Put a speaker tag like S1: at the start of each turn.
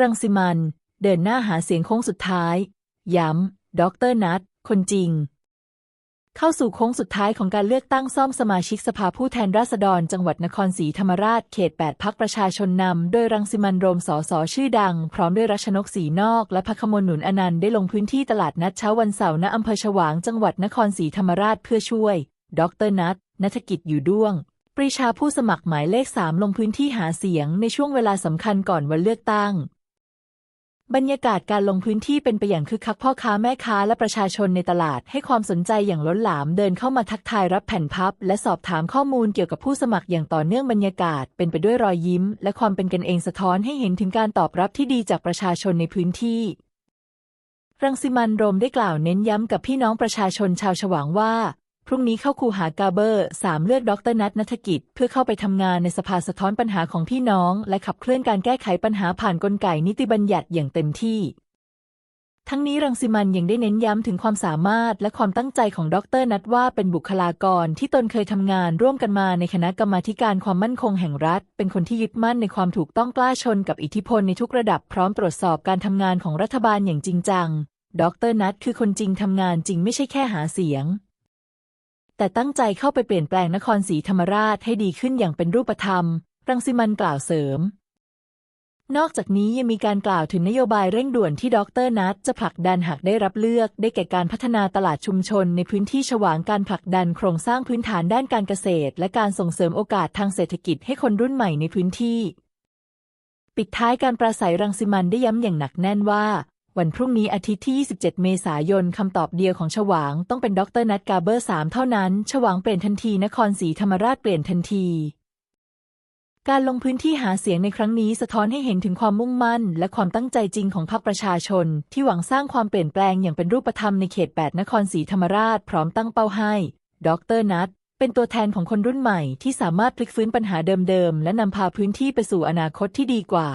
S1: รังสิมันเดินหน้าหาเสียงโค้งสุดท้าย ย้ำดรนัทคนจริง เข้าสู่โค้งสุดท้ายของการเลือกตั้งซ่อมสมาชิกสภาผู้แทนราษฎร จังหวัดนครศรีธรรมราชเขต 8 พักประชาชนนำ โดยรังสิมันโรมสอสอชื่อดัง พร้อมด้วยรัชนกศรีนอก และพคมลหนุนอนันต์ได้ลงพื้นที่ตลาดนัดเช้าวันเสาร์ณอำเภอฉวางจังหวัดนครศรีธรรมราชเพื่อช่วยดรนัทนัฐกิจอยู่ด้วงปรีชาผู้สมัครหมายเลขสามลงพื้นที่หาเสียงในช่วงเวลาสำคัญก่อนวันเลือกตั้ง บรรยากาศการลงพื้นที่เป็นไปอย่างคึกคักพ่อค้าแม่ค้าและประชาชนในตลาดให้ความสนใจอย่างล้นหลามเดินเข้ามาทักทายรับแผ่นพับ และสอบถามข้อมูลเกี่ยวกับผู้สมัครอย่างต่อเนื่องบรรยากาศ เป็นไปด้วยรอยยิ้ม และความเป็นกันเองสะท้อนให้เห็นถึงการตอบรับที่ดีจากประชาชนในพื้นที่ รังสิมันโรมได้กล่าวเน้นย้ำกับพี่น้องประชาชนชาวฉวางว่า พรุ่งนี้เข้าคูหากาเบอร์สามเลือกดรนัทนัฐกิจ เพื่อเข้าไปทำงานในสภาสะท้อนปัญหาของพี่น้อง และขับเคลื่อนการแก้ไขปัญหาผ่านกลไกนิติบัญญัติอย่างเต็มที่ทั้งนี้รังสิมันยังได้เน้นย้ำถึงความสามารถและความตั้งใจของดรนัทว่าเป็นบุคลากรที่ตนเคยทำงานร่วมกันมาในคณะกรรมาธิการความมั่นคงแห่งรัฐ เป็นคนที่ยึดมั่นในความถูกต้องกล้าชนกับอิทธิพลในทุกระดับพร้อมตรวจสอบการทำงานของรัฐบาลอย่างจริงจัง ดรนัทคือคนจริงทำงานจริงไม่ใช่แค่หาเสียง แต่ตั้งใจเข้าไปเปลี่ยนแปลงนครศรีธรรมราชให้ดีขึ้นอย่างเป็นรูปธรรม รังสิมันกล่าวเสริม นอกจากนี้ยังมีการกล่าวถึงนโยบายเร่งด่วนที่ดรนัทจะผลักดันหากได้รับเลือก ได้แก่การพัฒนาตลาดชุมชน ในพื้นที่ฉวางการผลักดันโครงสร้างพื้นฐานด้านการเกษตร และการส่งเสริมโอกาสทางเศรษฐกิจให้คนรุ่นใหม่ในพื้นที่ ปิดท้ายการปราศัยรังสิมันได้ย้ำอย่างหนักแน่นว่า วันพรุ่งนี้อาทิตย์ที่ 27 เมษายนคำตอบเดียวของฉวางต้องเป็นดรนัทกาเบอร์สามเท่านั้น ฉวางเปลี่ยนทันที นครศรีธรรมราชเปลี่ยนทันที การลงพื้นที่หาเสียงในครั้งนี้สะท้อนให้เห็นถึงความมุ่งมั่น และความตั้งใจจริงของพรรคประชาชน ที่หวังสร้างความเปลี่ยนแปลงอย่างเป็นรูปธรรมในเขต 8 นครศรีธรรมราช พร้อมตั้งเป้าให้ ดรนัทเป็นตัวแทนของคนรุ่นใหม่ที่สามารถพลิกฟื้นปัญหาเดิมๆ และนำพาพื้นที่ไปสู่อนาคตที่ดีกว่า